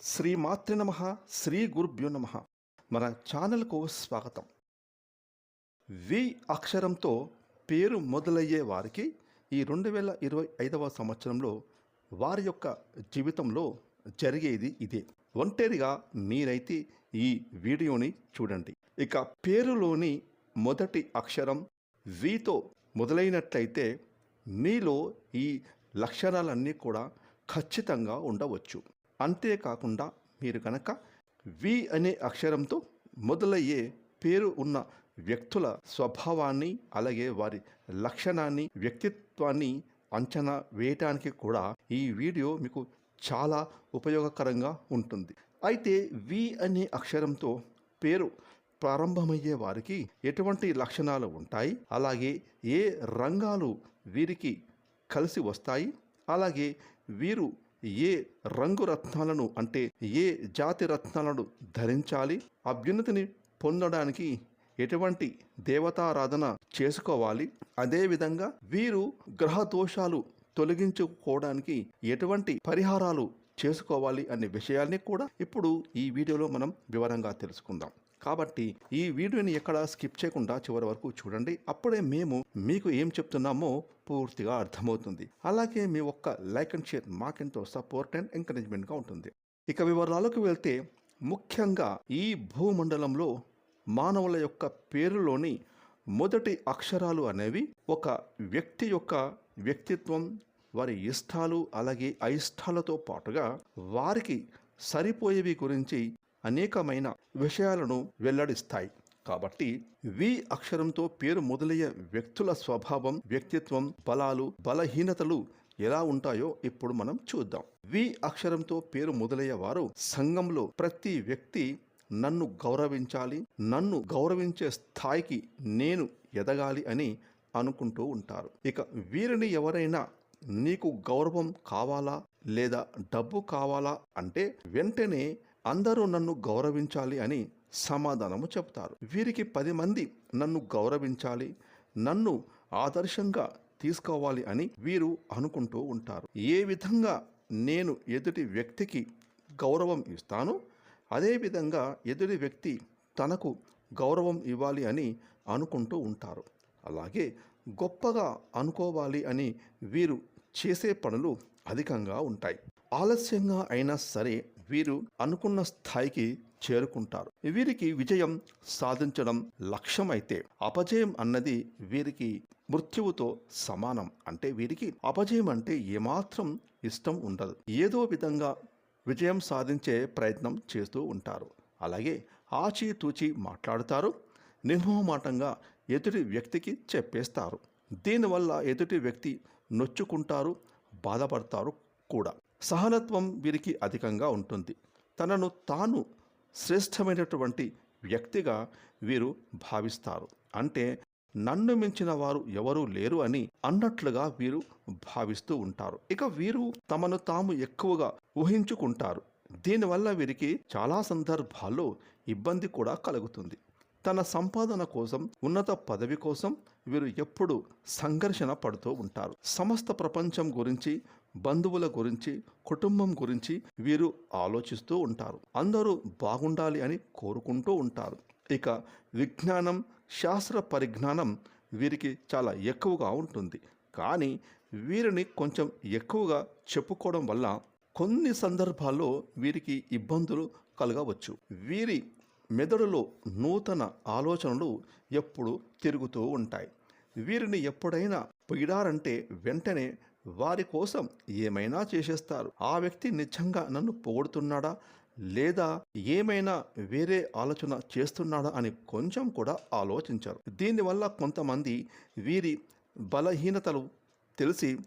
శ్రీ మాతృ నమ శ్రీ గురుభ్యో నమ. మన ఛానల్కు స్వాగతం. వి అక్షరంతో పేరు మొదలయ్యే వారికి ఈ రెండు వేల ఇరవై ఐదవ సంవత్సరంలో వారి యొక్క జీవితంలో జరిగేది ఇదే. ఒంటరిగా మీరైతే ఈ వీడియోని చూడండి. ఇక పేరులోని మొదటి అక్షరం వితో మొదలైనట్లయితే మీలో ఈ లక్షణాలన్నీ కూడా ఖచ్చితంగా ఉండవచ్చు. అంతేకాకుండా మీరు కనుక వి అనే అక్షరంతో మొదలయ్యే పేరు ఉన్న వ్యక్తుల స్వభావాన్ని అలాగే వారి లక్షణాన్ని వ్యక్తిత్వాన్ని అంచనా వేయటానికి కూడా ఈ వీడియో మీకు చాలా ఉపయోగకరంగా ఉంటుంది. అయితే వి అనే అక్షరంతో పేరు ప్రారంభమయ్యే వారికి ఎటువంటి లక్షణాలు ఉంటాయి? అలాగే ఏ రంగాలు వీరికి కలిసి వస్తాయి? అలాగే వీరు ఏ రంగు రత్నాలను అంటే ఏ జాతి రత్నాలను ధరించాలి? అభ్యున్నతిని పొందడానికి ఎటువంటి దేవతారాధన చేసుకోవాలి? అదేవిధంగా వీరు గ్రహ దోషాలు తొలగించుకోవడానికి ఎటువంటి పరిహారాలు చేసుకోవాలి అనే విషయాన్ని కూడా ఇప్పుడు ఈ వీడియోలో మనం వివరంగా తెలుసుకుందాం. కాబట్టి ఈ వీడియోని ఎక్కడ స్కిప్ చేయకుండా చివరి వరకు చూడండి. అప్పుడే మేము మీకు ఏం చెప్తున్నామో పూర్తిగా అర్థమవుతుంది. అలాగే మీ ఒక్క లైక్ అండ్ షేర్ మాకెంతో సపోర్ట్ అండ్ ఎంకరేజ్మెంట్గా ఉంటుంది. ఇక వివరాలకు వెళ్తే ముఖ్యంగా ఈ భూమండలంలో మానవుల యొక్క పేరులోని మొదటి అక్షరాలు అనేవి ఒక వ్యక్తి యొక్క వ్యక్తిత్వం వారి ఇష్టాలు అలాగే అయిష్టాలతో పాటుగా వారికి సరిపోయేవి గురించి అనేకమైన విషయాలను వెల్లడిస్తాయి. కాబట్టి వి అక్షరంతో పేరు మొదలయ్యే వ్యక్తుల స్వభావం వ్యక్తిత్వం బలాలు బలహీనతలు ఎలా ఉంటాయో ఇప్పుడు మనం చూద్దాం. వి అక్షరంతో పేరు మొదలయ్యే వారు సంఘంలో ప్రతి వ్యక్తి నన్ను గౌరవించాలి నన్ను గౌరవించే స్థాయికి నేను ఎదగాలి అని అనుకుంటూ ఉంటారు. ఇక వీరిని ఎవరైనా నీకు గౌరవం కావాలా లేదా డబ్బు కావాలా అంటే వెంటనే అందరూ నన్ను గౌరవించాలి అని సమాధానము చెప్తారు. వీరికి పది మంది నన్ను గౌరవించాలి నన్ను ఆదర్శంగా తీసుకోవాలి అని వీరు అనుకుంటూ ఉంటారు. ఏ విధంగా నేను ఎదుటి వ్యక్తికి గౌరవం ఇస్తాను అదేవిధంగా ఎదుటి వ్యక్తి తనకు గౌరవం ఇవ్వాలి అని అనుకుంటూ ఉంటారు. అలాగే గొప్పగా అనుకోవాలి అని వీరు చేసే పనులు అధికంగా ఉంటాయి. ఆలస్యంగా అయినా సరే వీరు అనుకున్న స్థాయికి చేరుకుంటారు. వీరికి విజయం సాధించడం లక్ష్యమైతే అపజయం అన్నది వీరికి మృత్యువుతో సమానం. అంటే వీరికి అపజయం అంటే ఏమాత్రం ఇష్టం ఉండదు. ఏదో విధంగా విజయం సాధించే ప్రయత్నం చేస్తూ ఉంటారు. అలాగే ఆచితూచి మాట్లాడుతారు. నిర్మోహమాటంగా ఎదుటి వ్యక్తికి చెప్పేస్తారు. దీనివల్ల ఎదుటి వ్యక్తి నొచ్చుకుంటారు బాధపడతారు కూడా. సహనత్వం వీరికి అధికంగా ఉంటుంది. తనను తాను శ్రేష్టమైనటువంటి వ్యక్తిగా వీరు భావిస్తారు. అంటే నన్ను మించిన వారు ఎవరూ లేరు అని అన్నట్లుగా వీరు భావిస్తూ ఉంటారు. ఇక వీరు తమను తాము ఎక్కువగా ఊహించుకుంటారు. దీనివల్ల వీరికి చాలా సందర్భాల్లో ఇబ్బంది కూడా కలుగుతుంది. తన సంపాదన కోసం ఉన్నత పదవి కోసం వీరు ఎప్పుడు సంఘర్షణ పడుతూ ఉంటారు. సమస్త ప్రపంచం గురించి బంధువుల గురించి కుటుంబం గురించి వీరు ఆలోచిస్తూ ఉంటారు. అందరూ బాగుండాలి అని కోరుకుంటూ ఉంటారు. ఇక విజ్ఞానం శాస్త్ర పరిజ్ఞానం వీరికి చాలా ఎక్కువగా ఉంటుంది. కానీ వీరిని కొంచెం ఎక్కువగా చెప్పుకోవడం వల్ల కొన్ని సందర్భాల్లో వీరికి ఇబ్బందులు కలగవచ్చు. వీరి మెదడులో నూతన ఆలోచనలు ఎప్పుడు తిరుగుతూ ఉంటాయి. వీరిని ఎప్పుడైనా పొగిడారంటే వెంటనే వారి కోసం ఏమైనా చేసేస్తారు. ఆ వ్యక్తి నిజంగా నన్ను పొగుడుతున్నాడా? లేదా ఏమైనా వేరే ఆలోచన చేస్తున్నాడా అని కొంచెం కూడా ఆలోచించారు. దీనివల్ల కొంతమంది వీరి బలహీనతలు తెలిసి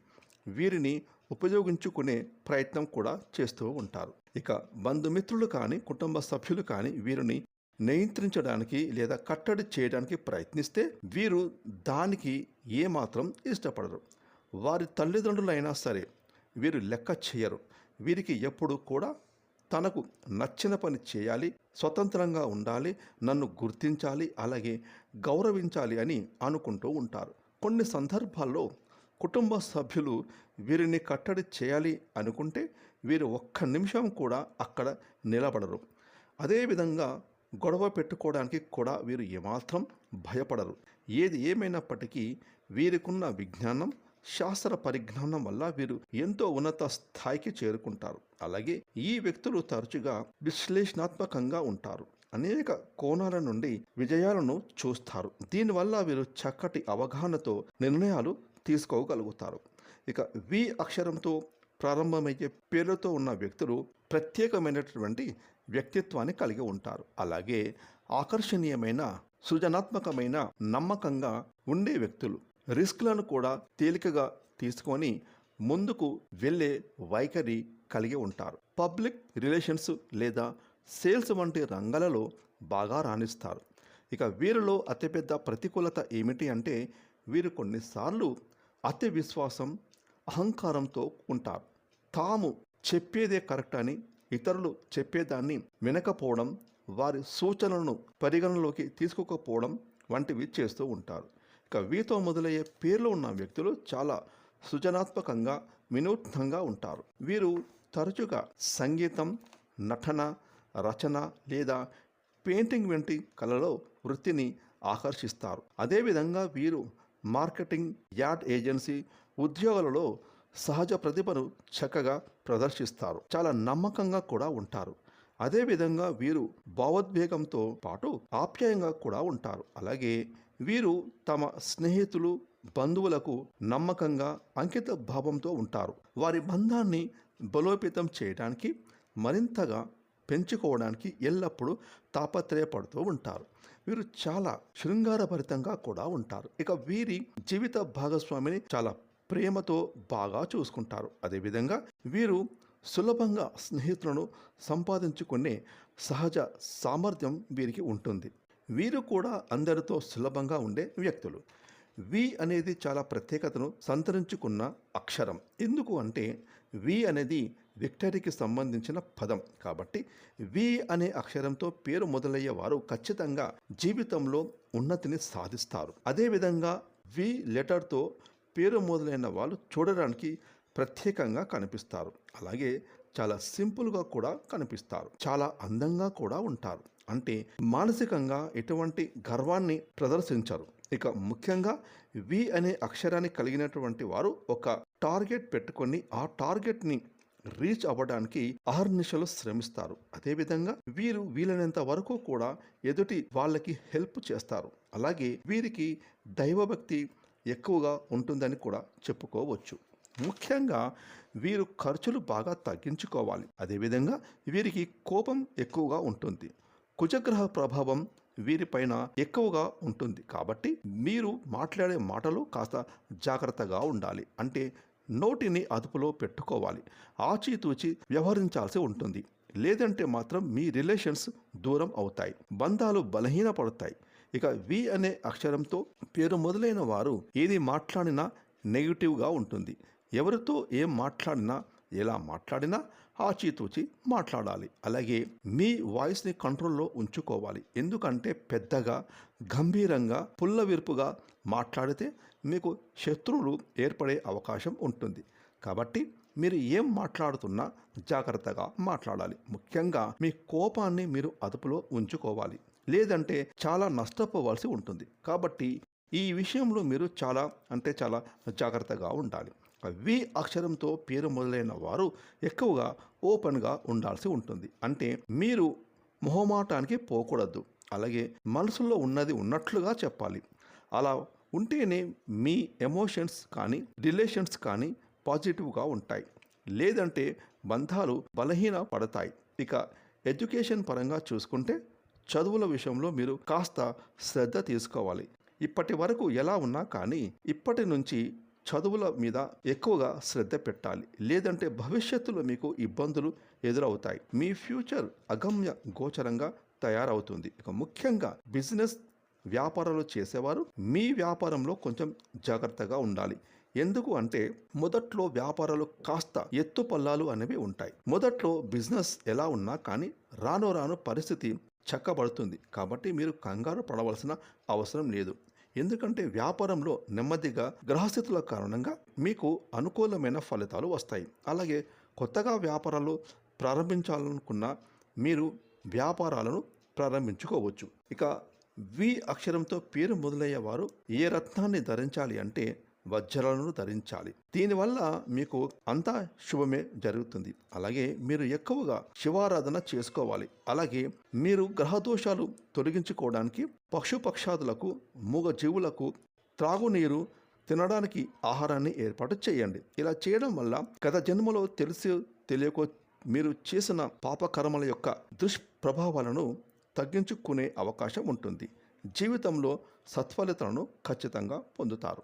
వీరిని ఉపయోగించుకునే ప్రయత్నం కూడా చేస్తూ ఉంటారు. ఇక బంధుమిత్రులు కానీ కుటుంబ సభ్యులు కానీ వీరిని నియంత్రించడానికి లేదా కట్టడి చేయడానికి ప్రయత్నిస్తే వీరు దానికి ఏమాత్రం ఇష్టపడరు. వారి తల్లిదండ్రులైనా సరే వీరు లెక్క చేయరు. వీరికి ఎప్పుడు కూడా తనకు నచ్చిన పని చేయాలి స్వతంత్రంగా ఉండాలి నన్ను గుర్తించాలి అలాగే గౌరవించాలి అని అనుకుంటూ ఉంటారు. కొన్ని సందర్భాల్లో కుటుంబ సభ్యులు వీరిని కట్టడి చేయాలి అనుకుంటే వీరు ఒక్క నిమిషం కూడా అక్కడ నిలబడరు. అదేవిధంగా గొడవ పెట్టుకోవడానికి కూడా వీరు ఏమాత్రం భయపడరు. ఏది ఏమైనప్పటికీ వీరికున్న విజ్ఞానం శాస్త్ర పరిజ్ఞానం వల్ల వీరు ఎంతో ఉన్నత స్థాయికి చేరుకుంటారు. అలాగే ఈ వ్యక్తులు తరచుగా విశ్లేషణాత్మకంగా ఉంటారు. అనేక కోణాల నుండి విజయాలను చూస్తారు. దీనివల్ల వీరు చక్కటి అవగాహనతో నిర్ణయాలు తీసుకోగలుగుతారు. ఇక వి అక్షరంతో ప్రారంభమయ్యే పేర్లతో ఉన్న వ్యక్తులు ప్రత్యేకమైనటువంటి వ్యక్తిత్వాన్ని కలిగి ఉంటారు. అలాగే ఆకర్షణీయమైన సృజనాత్మకమైన నమ్మకంగా ఉండే వ్యక్తులు. రిస్క్లను కూడా తేలికగా తీసుకొని ముందుకు వెళ్ళే వైఖరి కలిగి ఉంటారు. పబ్లిక్ రిలేషన్స్ లేదా సేల్స్ వంటి రంగాలలో బాగా రాణిస్తారు. ఇక వీరిలో అతిపెద్ద ప్రతికూలత ఏమిటి అంటే వీరు కొన్నిసార్లు అతి విశ్వాసం అహంకారంతో ఉంటారు. తాము చెప్పేదే కరెక్ట్ అని ఇతరులు చెప్పేదాన్ని వినకపోవడం వారి సూచనలను పరిగణలోకి తీసుకోకపోవడం వంటివి చేస్తూ ఉంటారు. కవితో మొదలయ్యే పేర్లు ఉన్న వ్యక్తులు చాలా సృజనాత్మకంగా వినూత్నంగా ఉంటారు. వీరు తరచుగా సంగీతం నటన రచన లేదా పెయింటింగ్ వంటి కళలో వృత్తిని ఆకర్షిస్తారు. అదేవిధంగా వీరు మార్కెటింగ్ యాడ్ ఏజెన్సీ ఉద్యోగాలలో సహజ ప్రతిభను చక్కగా ప్రదర్శిస్తారు. చాలా నమ్మకంగా కూడా ఉంటారు. అదేవిధంగా వీరు భావోద్వేగంతో పాటు ఆప్యాయంగా కూడా ఉంటారు. అలాగే వీరు తమ స్నేహితులు బంధువులకు నమ్మకంగా అంకిత భావంతో ఉంటారు. వారి బంధాన్ని బలోపేతం చేయడానికి మరింతగా పెంచుకోవడానికి ఎల్లప్పుడూ తాపత్రయపడుతూ ఉంటారు. వీరు చాలా శృంగారభరితంగా కూడా ఉంటారు. ఇక వీరి జీవిత భాగస్వామిని చాలా ప్రేమతో బాగా చూసుకుంటారు. అదేవిధంగా వీరు సులభంగా స్నేహితులను సంపాదించుకునే సహజ సామర్థ్యం వీరికి ఉంటుంది. వీరు కూడా అందరితో సులభంగా ఉండే వ్యక్తులు. వి అనేది చాలా ప్రత్యేకతను సంతరించుకున్న అక్షరం. ఎందుకు అంటే వి అనేది విక్టరీకి సంబంధించిన పదం. కాబట్టి వి అనే అక్షరంతో పేరు మొదలయ్యే వారు ఖచ్చితంగా జీవితంలో ఉన్నతిని సాధిస్తారు. అదేవిధంగా వి లెటర్తో పేరు మొదలైన వాళ్ళు చూడడానికి ప్రత్యేకంగా కనిపిస్తారు. అలాగే చాలా సింపుల్గా కూడా కనిపిస్తారు. చాలా అందంగా కూడా ఉంటారు. అంటే మానసికంగా ఎటువంటి గర్వాన్ని ప్రదర్శించరు. ఇక ముఖ్యంగా వి అనే అక్షరాన్ని కలిగినటువంటి వారు ఒక టార్గెట్ పెట్టుకొని ఆ టార్గెట్ని రీచ్ అవ్వడానికి అహర్నిశలు శ్రమిస్తారు. అదేవిధంగా వీరు వీలైనంత వరకు కూడా ఎదుటి వాళ్ళకి హెల్ప్ చేస్తారు. అలాగే వీరికి దైవభక్తి ఎక్కువగా ఉంటుందని కూడా చెప్పుకోవచ్చు. ముఖ్యంగా వీరు ఖర్చులు బాగా తగ్గించుకోవాలి. అదేవిధంగా వీరికి కోపం ఎక్కువగా ఉంటుంది. కుజగ్రహ ప్రభావం వీరిపైన ఎక్కువగా ఉంటుంది. కాబట్టి మీరు మాట్లాడే మాటలు కాస్త జాగ్రత్తగా ఉండాలి. అంటే నోటిని అదుపులో పెట్టుకోవాలి. ఆచితూచి వ్యవహరించాల్సి ఉంటుంది. లేదంటే మాత్రం మీ రిలేషన్స్ దూరం అవుతాయి. బంధాలు బలహీనపడతాయి. ఇక వి అనే అక్షరంతో పేరు మొదలైన వారు ఏది మాట్లాడినా నెగిటివ్గా ఉంటుంది. ఎవరితో ఏం మాట్లాడినా ఎలా మాట్లాడినా ఆచితూచి మాట్లాడాలి. అలాగే మీ వాయిస్ని కంట్రోల్లో ఉంచుకోవాలి. ఎందుకంటే పెద్దగా గంభీరంగా పుల్లవిరుపుగా మాట్లాడితే మీకు శత్రువులు ఏర్పడే అవకాశం ఉంటుంది. కాబట్టి మీరు ఏం మాట్లాడుతున్నా జాగ్రత్తగా మాట్లాడాలి. ముఖ్యంగా మీ కోపాన్ని మీరు అదుపులో ఉంచుకోవాలి. లేదంటే చాలా నష్టపోవాల్సి ఉంటుంది. కాబట్టి ఈ విషయంలో మీరు చాలా అంటే చాలా జాగ్రత్తగా ఉండాలి. వి అక్షరంతో పేరు మొదలైన వారు ఎక్కువగా ఓపెన్గా ఉండాల్సి ఉంటుంది. అంటే మీరు మొహమాటానికి పోకూడదు. అలాగే మనసులో ఉన్నది ఉన్నట్లుగా చెప్పాలి. అలా ఉంటేనే మీ ఎమోషన్స్ కానీ రిలేషన్స్ కానీ పాజిటివ్గా ఉంటాయి. లేదంటే బంధాలు బలహీన పడతాయి. ఇక ఎడ్యుకేషన్ పరంగా చూసుకుంటే చదువుల విషయంలో మీరు కాస్త శ్రద్ధ తీసుకోవాలి. ఇప్పటి వరకు ఎలా ఉన్నా కానీ ఇప్పటి నుంచి చదువుల మీద ఎక్కువగా శ్రద్ధ పెట్టాలి. లేదంటే భవిష్యత్తులో మీకు ఇబ్బందులు ఎదురవుతాయి. మీ ఫ్యూచర్ అగమ్య గోచరంగా తయారవుతుంది. ఇక ముఖ్యంగా బిజినెస్ వ్యాపారాలు చేసేవారు మీ వ్యాపారంలో కొంచెం జాగ్రత్తగా ఉండాలి. ఎందుకు అంటే మొదట్లో వ్యాపారాలు కాస్త ఎత్తు పల్లాలు అనేవి ఉంటాయి. మొదట్లో బిజినెస్ ఎలా ఉన్నా కానీ రాను రాను పరిస్థితి చక్కబడుతుంది. కాబట్టి మీరు కంగారు పడవలసిన అవసరం లేదు. ఎందుకంటే వ్యాపారంలో నెమ్మదిగా గ్రహస్థితుల కారణంగా మీకు అనుకూలమైన ఫలితాలు వస్తాయి. అలాగే కొత్తగా వ్యాపారాలు ప్రారంభించాలనుకున్న మీరు వ్యాపారాలను ప్రారంభించుకోవచ్చు. ఇక వి అక్షరంతో పేరు మొదలయ్యే వారు ఏ రత్నాన్ని ధరించాలి అంటే వజ్రాలను ధరించాలి. దీనివల్ల మీకు అంతా శుభమే జరుగుతుంది. అలాగే మీరు ఎక్కువగా శివారాధన చేసుకోవాలి. అలాగే మీరు గ్రహదోషాలు తొలగించుకోవడానికి పశుపక్షాదులకు మూగ జీవులకు త్రాగునీరు తినడానికి ఆహారాన్ని ఏర్పాటు చేయండి. ఇలా చేయడం వల్ల గత జన్మలో తెలిసి తెలియకో మీరు చేసిన పాపకర్మల యొక్క దుష్ప్రభావాలను తగ్గించుకునే అవకాశం ఉంటుంది. జీవితంలో సత్ఫలితాలను ఖచ్చితంగా పొందుతారు.